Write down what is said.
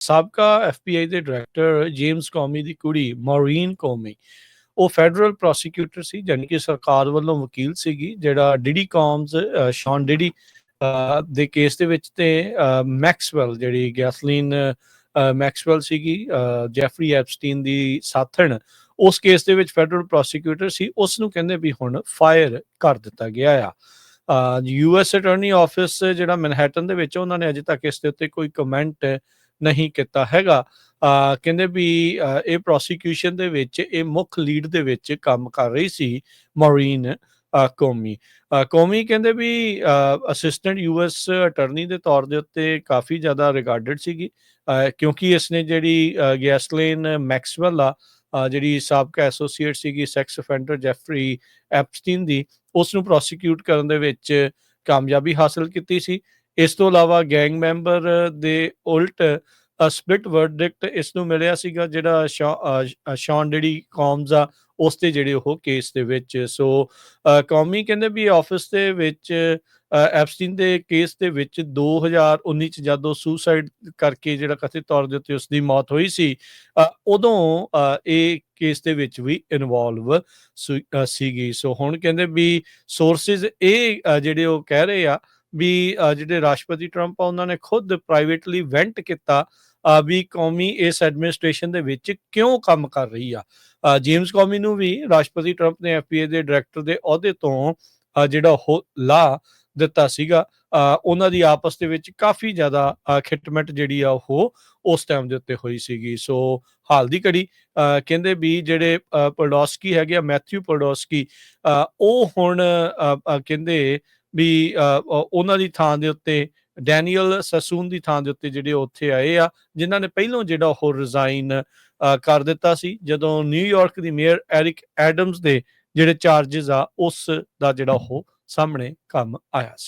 ਸਾਬਕਾ ਐਫਬੀਆਈ ਦੇ director James ਕੌਮੀ ਦੀ ਕੁੜੀ ਮੌਰੀਨ ਕੌਮੀ ਉਹ ਫੈਡਰਲ ਪ੍ਰੋਸੀਕਿਊਟਰ ਸੀ ਜਾਣੀ ਕਿ ਸਰਕਾਰ ਵੱਲੋਂ ਵਕੀਲ ਸੀਗੀ ਜਿਹੜਾ ਡਿਡੀ ਕੌਮਸ ਅ, ਸ਼ੌਨ ਡਿਡੀ ਦੇ ਕੇਸ ਦੇ ਵਿੱਚ ਤੇ ਮੈਕਸਵੈਲ ਜਿਹੜੀ ਗੈਸਲੀਨ ਮੈਕਸਵੈਲ ਸੀਗੀ ਜੈਫਰੀ ਐਪਸਟੀਨ ਦੀ ਸਾਥਣ ਉਸ ਕੇਸ ਦੇ ਵਿੱਚ ਫੈਡਰਲ ਪ੍ਰੋਸੀਕਿਊਟਰ ਸੀ ਉਸ ਨੂੰ ਕਹਿੰਦੇ ਵੀ ਹੁਣ ਫਾਇਰ ਕਰ ਦਿੱਤਾ ਗਿਆ ਆ। ਯੂਐਸ ਅਟਾਰਨੀ ਆਫਿਸ ਜਿਹੜਾ ਮੈਨਹੈਟਨ ਦੇ ਵਿੱਚ ਉਹਨਾਂ ਨੇ ਅਜੇ ਤੱਕ ਇਸ ਦੇ ਉੱਤੇ ਕੋਈ ਕਮੈਂਟ ਨਹੀਂ ਕੀਤਾ ਹੈਗਾ। ਕਹਿੰਦੇ ਵੀ ਇਹ ਪ੍ਰੋਸੀਕਿਊਸ਼ਨ ਦੇ ਵਿੱਚ ਇਹ ਮੁੱਖ ਲੀਡ ਦੇ ਵਿੱਚ ਕੰਮ ਕਰ ਰਹੀ ਸੀ ਮੌਰੀਨ ਕੌਮੀ। ਕੌਮੀ ਕਹਿੰਦੇ ਵੀ ਅਸਿਸਟੈਂਟ ਯੂਐਸ ਅਟਾਰਨੀ ਦੇ ਤੌਰ ਦੇ ਉੱਤੇ ਕਾਫੀ ਜ਼ਿਆਦਾ ਰਿਗਾਰਡਡ ਸੀਗੀ। ਅ, ਕਿਉਂਕਿ ਇਸਨੇ ਜਿਹੜੀ ਗੈਸਲੇਨ ਮੈਕਸਵੈਲ ਆ ਜਿਹੜੀ ਸਾਬਕਾ ਐਸੋਸੀਏਟ ਸੀਗੀ ਸੈਕਸ ਅਫੈਂਡਰ ਜੈਫਰੀ ਐਪਸਟੀਨ ਦੀ ਉਸ ਨੂੰ ਪ੍ਰੋਸੀਕਿਊਟ ਕਰਨ ਦੇ ਵਿੱਚ ਕਾਮਯਾਬੀ ਹਾਸਲ ਕੀਤੀ ਸੀ। ਇਸ ਤੋਂ ਇਲਾਵਾ ਗੈਂਗ ਮੈਂਬਰ ਦੇ ਉਲਟ ਸਪਲਿਟ ਵਰਡਿਕਟ ਇਸ ਨੂੰ ਮਿਲਿਆ ਸੀਗਾ ਜਿਹੜਾ ਸ਼ੌਨ ਡਿਡੀ ਕੌਮਸ ਆ ਉਸ ਤੇ ਜਿਹੜੇ ਉਹ ਕੇਸ ਦੇ ਵਿੱਚ ਸੋ ਕੌਮੀ ਕਹਿੰਦੇ ਵੀ ਆਫਿਸ ਦੇ ਵਿੱਚ ਅ, ਐਪਸਟੀਨ ਦੇ ਕੇਸ ਦੇ ਵਿੱਚ 2019 ਚ ਜਦੋਂ ਸੁਸਾਈਡ ਕਰਕੇ ਜਿਹੜਾ ਕਥਿਤ ਤੌਰ ਦੇ ਉੱਤੇ ਉਸ ਦੀ ਮੌਤ ਹੋਈ ਸੀ ਉਦੋਂ ਅ, ਇਹ ਕੇਸ ਦੇ ਵਿੱਚ ਵੀ ਇਨਵੋਲਵ ਸੀਗੀ। ਸੋ ਹੁਣ ਕਹਿੰਦੇ ਵੀ ਸੋਰਸਸ ਇਹ ਜਿਹੜੇ ਉਹ ਕਹਿ ਰਹੇ ਆ ਵੀ ਜਿਹੜੇ ਰਾਸ਼ਟਰਪਤੀ ਟਰੰਪ ਆ ਉਹਨਾਂ ਨੇ ਖੁਦ ਪ੍ਰਾਈਵੇਟਲੀ ਵੈਂਟ ਕੀਤਾ ਵੀ ਕੌਮੀ ਇਸ ਐਡਮਿਨਿਸਟ੍ਰੇਸ਼ਨ ਦੇ ਵਿੱਚ ਕਿਉਂ ਕੰਮ ਕਰ ਰਹੀ ਆ। ਜੇਮਸ ਕੌਮੀ ਨੂੰ ਵੀ ਰਾਸ਼ਟਰਪਤੀ ਟਰੰਪ ਨੇ ਐਫਬੀਆਈ ਦੇ ਡਾਇਰੈਕਟਰ ਦੇ ਅਹੁਦੇ ਤੋਂ ਜਿਹੜਾ ਉਹ ਲਾ ਦਿੱਤਾ ਸੀਗਾ ਉਹਨਾਂ ਦੀ ਆਪਸ ਦੇ ਵਿੱਚ ਕਾਫੀ ਜ਼ਿਆਦਾ ਅ, ਜਿਹੜੀ ਆ ਉਹ ਉਸ ਟਾਈਮ ਦੇ ਉੱਤੇ ਹੋਈ ਸੀਗੀ। ਸੋ ਹਾਲ ਦੀ ਘੜੀ ਅ, ਕਹਿੰਦੇ ਵੀ ਜਿਹੜੇ ਪੋਲਡੋਸਕੀ ਹੈਗੇ ਆ ਮੈਥਿਊ ਪੋਡੋਸਕੀ ਅ, ਉਹ ਹੁਣ ਕਹਿੰਦੇ ਵੀ ਉਹਨਾਂ ਦੀ ਥਾਂ ਦੇ ਉੱਤੇ, ਡੈਨੀਅਲ ਸਸੂਨ ਦੀ ਥਾਂ ਦੇ ਉੱਤੇ ਜਿਹੜੇ ਉੱਥੇ ਆਏ ਆ, ਜਿਨ੍ਹਾਂ ਨੇ ਪਹਿਲਾਂ ਜਿਹੜਾ ਉਹ ਰਿਜ਼ਾਈਨ ਕਰ ਦਿੱਤਾ ਸੀ, ਜਦੋਂ ਨਿਊਯਾਰਕ ਦੀ ਮੇਅਰ ਐਰਿਕ ਐਡਮਸ ਦੇ ਜਿਹੜੇ ਚਾਰजेस ਆ, ਉਸ ਦਾ ਜਿਹੜਾ ਉਹ ਸਾਹਮਣੇ ਕੰਮ ਆਇਆ ਸੀ।